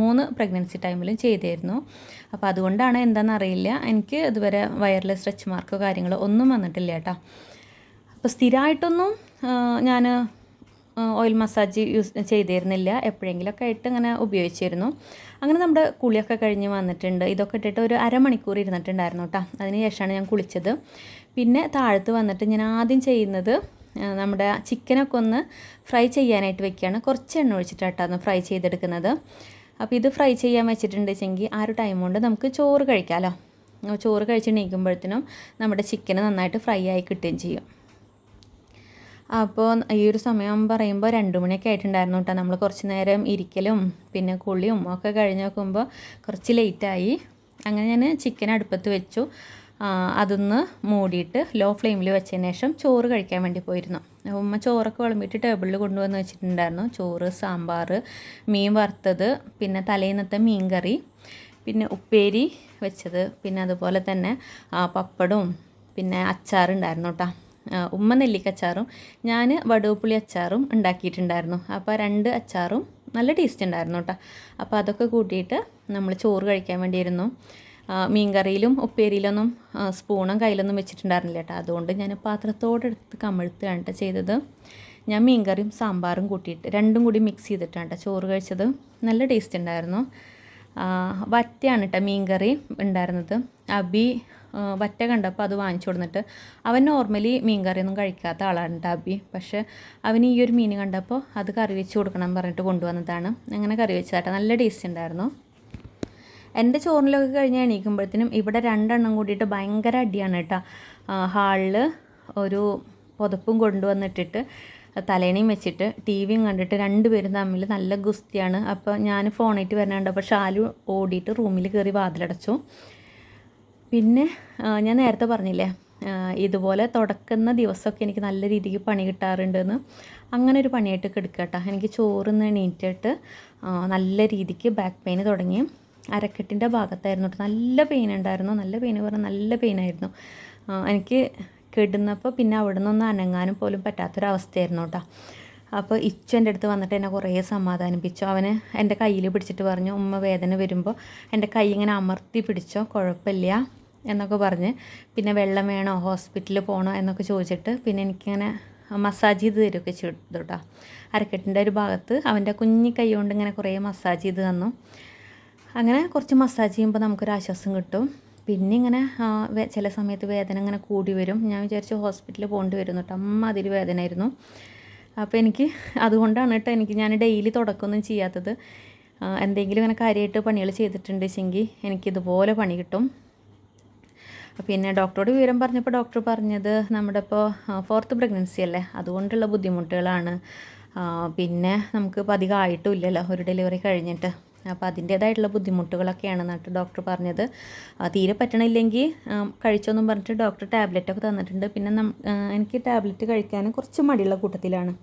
മൂന്ന് പ്രഗ്നൻസി ടൈമിലും ചെയ്തിരുന്നു. അപ്പോൾ അതുകൊണ്ടാണ് എന്താണെന്നറിയില്ല എനിക്ക് ഇതുവരെ വയറിൽ സ്ട്രെച്ച് മാർക്കോ കാര്യങ്ങളോ ഒന്നും വന്നിട്ടില്ല കേട്ടോ. അപ്പോൾ സ്ഥിരമായിട്ടൊന്നും ഞാൻ ഓയിൽ മസാജ് യൂസ് ചെയ്തിരുന്നില്ല. എപ്പോഴെങ്കിലുമൊക്കെ ആയിട്ട് ഇങ്ങനെ ഉപയോഗിച്ചിരുന്നു. അങ്ങനെ നമ്മുടെ കുളിയൊക്കെ കഴിഞ്ഞ് വന്നിട്ടുണ്ട്. ഇതൊക്കെ ഇട്ടിട്ട് ഒരു അരമണിക്കൂർ ഇരുന്നിട്ടുണ്ടായിരുന്നു കേട്ടോ. അതിന് ശേഷമാണ് ഞാൻ കുളിച്ചത്. പിന്നെ താഴത്ത് വന്നിട്ട് ഞാൻ ആദ്യം ചെയ്യുന്നത് നമ്മുടെ ചിക്കനൊക്കെ ഒന്ന് ഫ്രൈ ചെയ്യാനായിട്ട് വെക്കുകയാണ്. കുറച്ച് എണ്ണ ഒഴിച്ചിട്ടാണ് ഫ്രൈ ചെയ്തെടുക്കുന്നത്. അപ്പോൾ ഇത് ഫ്രൈ ചെയ്യാൻ വെച്ചിട്ടുണ്ട് വെച്ചെങ്കിൽ ആ ഒരു ടൈം കൊണ്ട് നമുക്ക് ചോറ് കഴിക്കാമല്ലോ ചോറ് കഴിച്ച് നീക്കുമ്പോഴത്തേനും നമ്മുടെ ചിക്കൻ നന്നായിട്ട് ഫ്രൈ ആയി കിട്ടുകയും ചെയ്യും. അപ്പോൾ ഈ ഒരു സമയം പറയുമ്പോൾ രണ്ട് മണിയൊക്കെ ആയിട്ടുണ്ടായിരുന്നു കേട്ടോ. നമ്മൾ കുറച്ച് നേരം ഇരിക്കലും പിന്നെ കുളിയും ഒക്കെ കഴിഞ്ഞ് നോക്കുമ്പോൾ കുറച്ച് ലേറ്റായി അങ്ങനെ ഞാൻ ചിക്കൻ അടുപ്പത്ത് വെച്ചു. അതൊന്ന് മൂടിയിട്ട് ലോ ഫ്ലെയിമിൽ വെച്ചതിന് ശേഷം ചോറ് കഴിക്കാൻ വേണ്ടി പോയിരുന്നു. ഉമ്മ ചോറൊക്കെ വിളമ്പിയിട്ട് ടേബിളിൽ കൊണ്ടുവന്ന് വെച്ചിട്ടുണ്ടായിരുന്നു. ചോറ് സാമ്പാർ മീൻ വറുത്തത് പിന്നെ തലേന്നത്തെ മീൻ കറി പിന്നെ ഉപ്പേരി വെച്ചത് പിന്നെ അതുപോലെ തന്നെ പപ്പടവും പിന്നെ അച്ചാറുണ്ടായിരുന്നു കേട്ടോ ഉമ്മ നെല്ലിക്ക അച്ചാറും ഞാൻ വടുവപ്പുളി അച്ചാറും ഉണ്ടാക്കിയിട്ടുണ്ടായിരുന്നു. അപ്പോൾ രണ്ട് അച്ചാറും നല്ല ടേസ്റ്റ് ഉണ്ടായിരുന്നു കേട്ടോ അപ്പോൾ അതൊക്കെ കൂട്ടിയിട്ട് നമ്മൾ ചോറ് കഴിക്കാൻ വേണ്ടിയിരുന്നു. മീൻകറിയിലും ഉപ്പേരിയിലൊന്നും സ്പൂണും കയ്യിലൊന്നും വെച്ചിട്ടുണ്ടായിരുന്നില്ല കേട്ടോ. അതുകൊണ്ട് ഞാൻ പാത്രത്തോടെടുത്ത് കമിഴ്ത്തുകയാണ് കേട്ടോ ചെയ്തത്. ഞാൻ മീൻകറിയും സാമ്പാറും കൂട്ടിയിട്ട് രണ്ടും കൂടി മിക്സ് ചെയ്തിട്ടാണ് കേട്ടോ ചോറ് കഴിച്ചത്. നല്ല ടേസ്റ്റ് ഉണ്ടായിരുന്നു. വറ്റയാണ് കേട്ടോ മീൻകറി ഉണ്ടായിരുന്നത്. അബി വറ്റ കണ്ടപ്പോൾ അത് വാങ്ങിച്ചു കൊടുത്തിട്ട് അവൻ നോർമലി മീൻ കറിയൊന്നും കഴിക്കാത്ത ആളാണ് അബി. പക്ഷേ അവന് ഈ ഒരു മീൻ കണ്ടപ്പോൾ അത് കറി വെച്ച് കൊടുക്കണം പറഞ്ഞിട്ട് കൊണ്ടുവന്നതാണ്. അങ്ങനെ കറി വെച്ചതാട്ടോ. നല്ല ടേസ്റ്റ് ഉണ്ടായിരുന്നു. എന്റെ ചോറിലൊക്കെ കഴിഞ്ഞ് എണീക്കുമ്പോഴത്തേനും ഇവിടെ രണ്ടെണ്ണം കൂടിയിട്ട് ഭയങ്കര അടിയാണ് കേട്ടോ. ഹാളിൽ ഒരു പുതപ്പും കൊണ്ടുവന്നിട്ടിട്ട് തലേണിയും വെച്ചിട്ട് ടി വിയും കണ്ടിട്ട് രണ്ടുപേരും തമ്മിൽ നല്ല ഗുസ്തിയാണ്. അപ്പോൾ ഞാൻ ഫോണായിട്ട് വരണുണ്ട്. അപ്പോൾ ഷാലു ഓടിയിട്ട് റൂമിൽ കയറി വാതിലടച്ചു. പിന്നെ ഞാൻ നേരത്തെ പറഞ്ഞില്ലേ ഇതുപോലെ തുടക്കുന്ന ദിവസമൊക്കെ എനിക്ക് നല്ല രീതിക്ക് പണി കിട്ടാറുണ്ടെന്ന്. അങ്ങനെ ഒരു പണിയായിട്ട് കിടക്കട്ടോ. എനിക്ക് ചോറിന്ന് എണീറ്റിട്ട് നല്ല രീതിക്ക് ബാക്ക് പെയിൻ തുടങ്ങി. അരക്കെട്ടിന്റെ ഭാഗത്തായിരുന്നു കേട്ടോ നല്ല പെയിൻ ഉണ്ടായിരുന്നു. നല്ല പെയിൻ പറഞ്ഞാൽ നല്ല പെയിനായിരുന്നു എനിക്ക് കിടന്നപ്പോൾ പിന്നെ അവിടെ നിന്നൊന്നും അനങ്ങാനും പോലും പറ്റാത്തൊരവസ്ഥയായിരുന്നു കേട്ടോ അപ്പോൾ ഇച്ചു എന്റെ അടുത്ത് വന്നിട്ട് എന്നെ കുറേ സമാധാനിപ്പിച്ചു. അവന് എന്റെ കയ്യിൽ പിടിച്ചിട്ട് പറഞ്ഞു ഉമ്മ വേദന വരുമ്പോൾ എന്റെ കൈ ഇങ്ങനെ അമർത്തി പിടിച്ചോ കുഴപ്പമില്ല എന്നൊക്കെ പറഞ്ഞ് പിന്നെ വെള്ളം വേണോ ഹോസ്പിറ്റലിൽ പോകണോ എന്നൊക്കെ ചോദിച്ചിട്ട് പിന്നെ എനിക്കിങ്ങനെ മസാജ് ചെയ്ത് തരുമൊക്കെ ചെയ്തു കേട്ടോ അരക്കെട്ടിന്റെ ഒരു ഭാഗത്ത് അവന്റെ കുഞ്ഞി കൈ കൊണ്ട് ഇങ്ങനെ കുറേ മസാജ് ചെയ്ത് തന്നു. അങ്ങനെ കുറച്ച് മസാജ് ചെയ്യുമ്പോൾ നമുക്കൊരു ആശ്വാസം കിട്ടും. പിന്നെ ഇങ്ങനെ ചില സമയത്ത് വേദന ഇങ്ങനെ കൂടി വരും. ഞാൻ വിചാരിച്ചു ഹോസ്പിറ്റലിൽ പോകേണ്ടി വരുന്നു കേട്ടോ അമ്മ അതിൽ വേദനയായിരുന്നു അപ്പോൾ എനിക്ക് അതുകൊണ്ടാണ് കേട്ടോ എനിക്ക് ഞാൻ ഡെയിലി തുടക്കമൊന്നും ചെയ്യാത്തത്. എന്തെങ്കിലും ഇങ്ങനെ കാര്യമായിട്ട് പണികൾ ചെയ്തിട്ടുണ്ട് വെച്ചെങ്കിൽ എനിക്കിതുപോലെ പണി കിട്ടും. പിന്നെ ഡോക്ടറോട് വിവരം പറഞ്ഞപ്പോൾ ഡോക്ടർ പറഞ്ഞത് നമ്മുടെ ഇപ്പോൾ ഫോർത്ത് പ്രഗ്നൻസി അല്ലേ? അതുകൊണ്ടുള്ള ബുദ്ധിമുട്ടുകളാണ്. പിന്നെ നമുക്ക് അധികം ആയിട്ടും ഇല്ലല്ലോ. ഒരു ഡെലിവറി കഴിഞ്ഞിട്ട്. അപ്പോൾ അതിന്റേതായിട്ടുള്ള ബുദ്ധിമുട്ടുകളൊക്കെയാണ് എന്നിട്ട് ഡോക്ടർ പറഞ്ഞത്. തീരെ പറ്റണില്ലെങ്കിൽ കഴിച്ചോന്നും പറഞ്ഞിട്ട് ഡോക്ടർ ടാബ്ലറ്റൊക്കെ തന്നിട്ടുണ്ട്. പിന്നെ എനിക്ക് ടാബ്ലറ്റ് കഴിക്കാൻ കുറച്ച് മടിയുള്ള കൂട്ടത്തിലാണ്.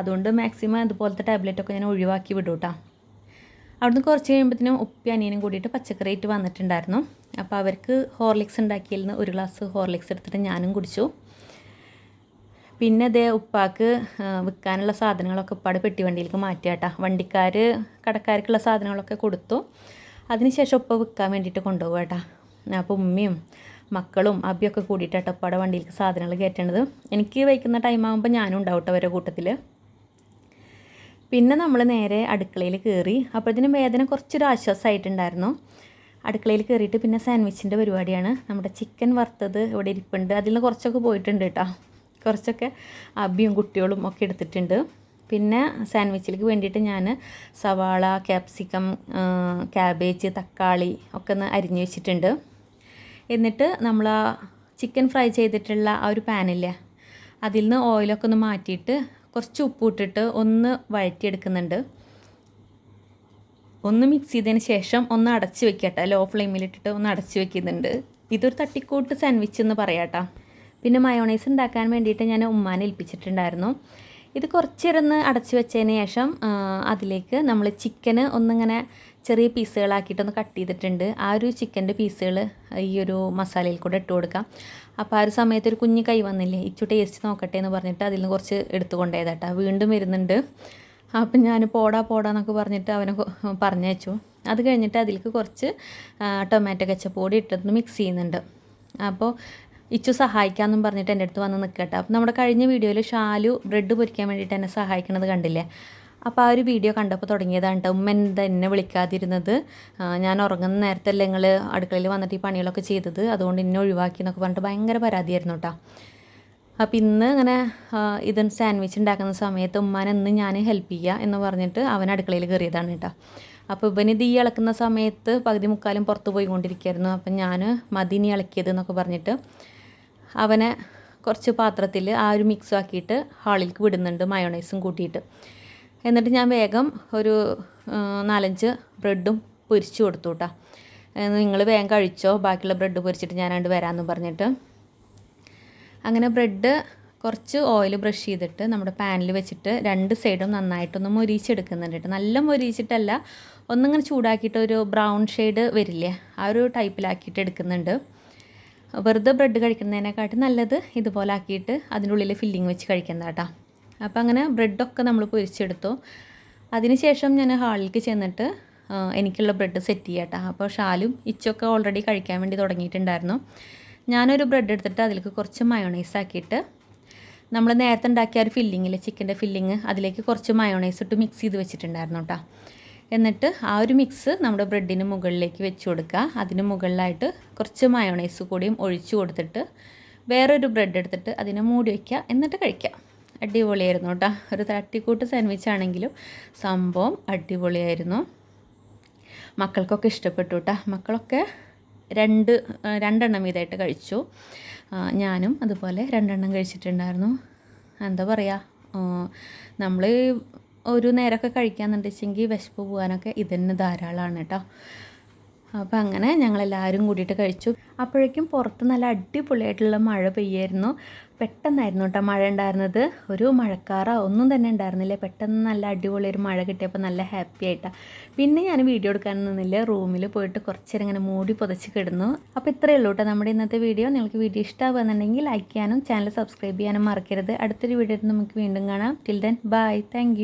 അതുകൊണ്ട് മാക്സിമം അതുപോലത്തെ ടാബ്ലറ്റൊക്കെ ഞാൻ ഒഴിവാക്കി വിടും കേട്ടോ അവിടുന്ന് കുറച്ച് കഴിയുമ്പോഴത്തേനും ഉപ്പി അനിയനും കൂടിയിട്ട് പച്ചക്കറി ആയിട്ട് വന്നിട്ടുണ്ടായിരുന്നു. അപ്പോൾ അവർക്ക് ഹോർലിക്സ് ഉണ്ടാക്കിയതിൽ നിന്ന് ഒരു ഗ്ലാസ് ഹോർലിക്സ് എടുത്തിട്ട് ഞാനും കുടിച്ചു. പിന്നെ ഇതേ ഉപ്പാക്ക് വിൽക്കാനുള്ള സാധനങ്ങളൊക്കെ ഉപ്പാട് പെട്ടി വണ്ടിയിലേക്ക് മാറ്റിയാട്ടാ വണ്ടിക്കാർ കടക്കാർക്കുള്ള സാധനങ്ങളൊക്കെ കൊടുത്തു. അതിനുശേഷം ഉപ്പ വിൽക്കാൻ വേണ്ടിയിട്ട് കൊണ്ടുപോകും കേട്ടാ അപ്പോൾ ഉമ്മയും മക്കളും അബിയൊക്കെ കൂടിയിട്ടാട്ടോ ഉപ്പാടെ വണ്ടിയിലേക്ക് സാധനങ്ങൾ കയറ്റേണ്ടത് എനിക്ക് വയ്ക്കുന്ന ടൈം ആകുമ്പോൾ ഞാനും ഉണ്ടാവും കേട്ടോ കൂട്ടത്തിൽ പിന്നെ നമ്മൾ നേരെ അടുക്കളയിൽ കയറി അപ്പോഴത്തേനും വേദന കുറച്ചൊരു ആശ്വാസമായിട്ടുണ്ടായിരുന്നു അടുക്കളയിൽ കയറിയിട്ട് പിന്നെ സാൻഡ്വിച്ചിന്റെ പരിപാടിയാണ്. നമ്മുടെ ചിക്കൻ വറുത്തത് ഇവിടെ ഇരിപ്പുണ്ട്. അതിൽ നിന്ന് കുറച്ചൊക്കെ പോയിട്ടുണ്ട് കേട്ടോ കുറച്ചൊക്കെ അബിയും കുട്ടികളും ഒക്കെ എടുത്തിട്ടുണ്ട്. പിന്നെ സാൻഡ്വിച്ചിലേക്ക് വേണ്ടിയിട്ട് ഞാൻ സവാള ക്യാപ്സിക്കം ക്യാബേജ് തക്കാളി ഒക്കെ ഒന്ന് അരിഞ്ഞു വെച്ചിട്ടുണ്ട്. എന്നിട്ട് നമ്മൾ ആ ചിക്കൻ ഫ്രൈ ചെയ്തിട്ടുള്ള ആ ഒരു പാനില്ലേ അതിൽ നിന്ന് ഓയിലൊക്കെ ഒന്ന് മാറ്റിയിട്ട് കുറച്ച് ഉപ്പ് ഇട്ടിട്ട് ഒന്ന് വഴറ്റിയെടുക്കുന്നുണ്ട്. ഒന്ന് മിക്സ് ചെയ്തതിന് ശേഷം ഒന്ന് അടച്ച് വെക്കട്ടെ. ലോ ഫ്ലെയിമിലിട്ടിട്ട് ഒന്ന് അടച്ച് വെക്കുന്നുണ്ട്. ഇതൊരു തട്ടിക്കൂട്ട് സാൻഡ്വിച്ച് എന്ന് പറയാട്ടോ പിന്നെ മയോണൈസ് ഉണ്ടാക്കാൻ വേണ്ടിയിട്ട് ഞാൻ ഉമ്മാനെ ഏൽപ്പിച്ചിട്ടുണ്ടായിരുന്നു. ഇത് കുറച്ചിരുന്ന് അടച്ചു വെച്ചതിന് ശേഷം അതിലേക്ക് നമ്മൾ ചിക്കന് ഒന്നിങ്ങനെ ചെറിയ പീസുകളാക്കിയിട്ടൊന്ന് കട്ട് ചെയ്തിട്ടുണ്ട്. ആ ഒരു ചിക്കന്റെ പീസുകൾ ഈ ഒരു മസാലയിൽ കൂടെ ഇട്ട് കൊടുക്കാം. അപ്പോൾ ആ ഒരു സമയത്ത് ഒരു കുഞ്ഞ് കൈ വന്നില്ലേ ഇച്ചു ടേസ്റ്റ് നോക്കട്ടെ എന്ന് പറഞ്ഞിട്ട് അതിൽ നിന്ന് കുറച്ച് എടുത്തു കൊണ്ടുപോയതാട്ടാ. വീണ്ടും വരുന്നുണ്ട്. അപ്പം ഞാൻ പോടാ പോടാന്നൊക്കെ പറഞ്ഞിട്ട് അവനെ പറഞ്ഞയച്ചു. അത് കഴിഞ്ഞിട്ട് അതിലേക്ക് കുറച്ച് ടൊമാറ്റോ കെച്ചപ്പ് കൂടി മിക്സ് ചെയ്യുന്നുണ്ട്. അപ്പോൾ ഇച്ചു സഹായിക്കാമെന്നും പറഞ്ഞിട്ട് എന്റെ അടുത്ത് വന്ന് നിൽക്കട്ടെ. അപ്പം നമ്മുടെ കഴിഞ്ഞ വീഡിയോയിൽ ഷാലു ബ്രെഡ് പൊരിക്കാൻ വേണ്ടിയിട്ട് എന്നെ സഹായിക്കണത് കണ്ടില്ലേ? അപ്പോൾ ആ ഒരു വീഡിയോ കണ്ടപ്പോൾ തുടങ്ങിയതാണ് കേട്ടോ. ഉമ്മ എന്താ എന്നെ വിളിക്കാതിരുന്നത്? ഞാൻ ഉറങ്ങുന്ന നേരത്തല്ലേ നിങ്ങൾ അടുക്കളയിൽ വന്നിട്ട് ഈ പണികളൊക്കെ ചെയ്തത്? അതുകൊണ്ട് എന്നെ ഒഴിവാക്കി എന്നൊക്കെ പറഞ്ഞിട്ട് ഭയങ്കര പരാതിയായിരുന്നു കേട്ടോ. അപ്പോൾ ഇന്ന് ഇങ്ങനെ ഇത് സാൻഡ്വിച്ച് ഉണ്ടാക്കുന്ന സമയത്ത് ഉമ്മാനെ ഇന്ന് ഞാൻ ഹെൽപ്പ് ചെയ്യുക എന്ന് പറഞ്ഞിട്ട് അവൻ അടുക്കളയിൽ കയറിയതാണ് കേട്ടോ. അപ്പോൾ ഇവന് ഇത് ഈ ഇളക്കുന്ന സമയത്ത് പകുതി മുക്കാലും പുറത്ത് പോയിക്കൊണ്ടിരിക്കുകയായിരുന്നു അപ്പം ഞാൻ മതി നീ ഇളക്കിയത് എന്നൊക്കെ പറഞ്ഞിട്ട് അവനെ കുറച്ച് പാത്രത്തിൽ ആ ഒരു മിക്സ് ആക്കിയിട്ട് ഹാളിലേക്ക് വിടുന്നുണ്ട് മയോണൈസും കൂട്ടിയിട്ട്. എന്നിട്ട് ഞാൻ വേഗം ഒരു നാലഞ്ച് ബ്രെഡും പൊരിച്ചു കൊടുത്തു കേട്ടോ നിങ്ങൾ വേഗം കഴിച്ചോ? ബാക്കിയുള്ള ബ്രെഡ് പൊരിച്ചിട്ട് ഞാൻ രണ്ട് വരാമെന്ന് പറഞ്ഞിട്ട്. അങ്ങനെ ബ്രെഡ് കുറച്ച് ഓയിൽ ബ്രഷ് ചെയ്തിട്ട് നമ്മുടെ പാനിൽ വെച്ചിട്ട് രണ്ട് സൈഡും നന്നായിട്ടൊന്ന് മൊരിച്ചെടുക്കുന്നുണ്ട് കേട്ടോ നല്ല മൊരിച്ചിട്ടല്ല ഒന്നിങ്ങനെ ചൂടാക്കിയിട്ട് ഒരു ബ്രൗൺ ഷെയ്ഡ് വരില്ലേ ആ ഒരു ടൈപ്പിലാക്കിയിട്ട് എടുക്കുന്നുണ്ട്. വെറുതെ ബ്രെഡ് കഴിക്കുന്നതിനെക്കാട്ടും നല്ലത് ഇതുപോലെ ആക്കിയിട്ട് അതിന്റെ ഉള്ളിൽ ഫില്ലിങ് വെച്ച് കഴിക്കുന്നത് കേട്ടോ അപ്പോൾ അങ്ങനെ ബ്രെഡൊക്കെ നമ്മൾ പൊരിച്ചെടുത്തു. അതിനുശേഷം ഞാൻ ഹാളിലേക്ക് ചെന്നിട്ട് എനിക്കുള്ള ബ്രെഡ് സെറ്റ് ചെയ്യാട്ടോ അപ്പോൾ ഷാലും ഇച്ചൊക്കെ ഓൾറെഡി കഴിക്കാൻ വേണ്ടി തുടങ്ങിയിട്ടുണ്ടായിരുന്നു. ഞാനൊരു ബ്രെഡ് എടുത്തിട്ട് അതിലേക്ക് കുറച്ച് മയോണൈസ് ആക്കിയിട്ട് നമ്മൾ നേരത്തെ ഉണ്ടാക്കിയ ഒരു ഫില്ലിങ്ങിൽ ചിക്കന്റെ ഫില്ലിങ് അതിലേക്ക് കുറച്ച് മയോണൈസ് ഇട്ട് മിക്സ് ചെയ്ത് വെച്ചിട്ടുണ്ടായിരുന്നു കേട്ടോ എന്നിട്ട് ആ ഒരു മിക്സ് നമ്മുടെ ബ്രെഡിന് മുകളിലേക്ക് വെച്ച് കൊടുക്കുക. അതിന് മുകളിലായിട്ട് കുറച്ച് മയോണൈസ് കൂടിയും ഒഴിച്ചു കൊടുത്തിട്ട് വേറൊരു ബ്രെഡ് എടുത്തിട്ട് അതിനെ മൂടി വയ്ക്കുക എന്നിട്ട് കഴിക്കാം അടിപൊളിയായിരുന്നു കേട്ടോ. ഒരു തട്ടിക്കൂട്ട് സാൻഡ്വിച്ച് ആണെങ്കിലും സംഭവം അടിപൊളിയായിരുന്നു. മക്കൾക്കൊക്കെ ഇഷ്ടപ്പെട്ടു കേട്ടോ. മക്കളൊക്കെ രണ്ട് രണ്ടെണ്ണം വീതമായിട്ട് കഴിച്ചു. ഞാനും അതുപോലെ രണ്ടെണ്ണം കഴിച്ചിട്ടുണ്ടായിരുന്നു. എന്താ പറയുക നമ്മൾ ഒരു നേരമൊക്കെ കഴിക്കാന്നുണ്ടെച്ചെങ്കിൽ വിശപ്പ് പോകാനൊക്കെ ഇതന്നെ ധാരാളമാണ് കേട്ടോ അപ്പോൾ അങ്ങനെ ഞങ്ങളെല്ലാവരും കൂടിയിട്ട് കഴിച്ചു. അപ്പോഴേക്കും പുറത്ത് നല്ല അടിപൊളിയായിട്ടുള്ള മഴ പെയ്യായിരുന്നു. പെട്ടെന്നായിരുന്നു കേട്ടോ മഴ ഉണ്ടായിരുന്നത്. ഒരു മഴക്കാറോ ഒന്നും തന്നെ ഉണ്ടായിരുന്നില്ല. പെട്ടെന്ന് നല്ല അടിപൊളി ഒരു മഴ കിട്ടിയപ്പോൾ നല്ല ഹാപ്പി ആയിട്ടാണ് പിന്നെ ഞാൻ വീഡിയോ എടുക്കാൻ നിന്നില്ല. റൂമിൽ പോയിട്ട് കുറച്ച് നേരം ഇങ്ങനെ മൂടി പുതച്ച് കിടന്നു. അപ്പോൾ ഇത്രയേ ഉള്ളൂ കേട്ടോ നമ്മുടെ ഇന്നത്തെ വീഡിയോ നിങ്ങൾക്ക് വീഡിയോ ഇഷ്ടമാകുന്നുണ്ടെങ്കിൽ ലൈക്ക് ചെയ്യാനും ചാനൽ സബ്സ്ക്രൈബ് ചെയ്യാനും മറക്കരുത്. അടുത്തൊരു വീഡിയോ നമുക്ക് വീണ്ടും കാണാം. Till then bye thank